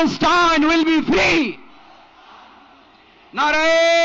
Palestine will be free. নারে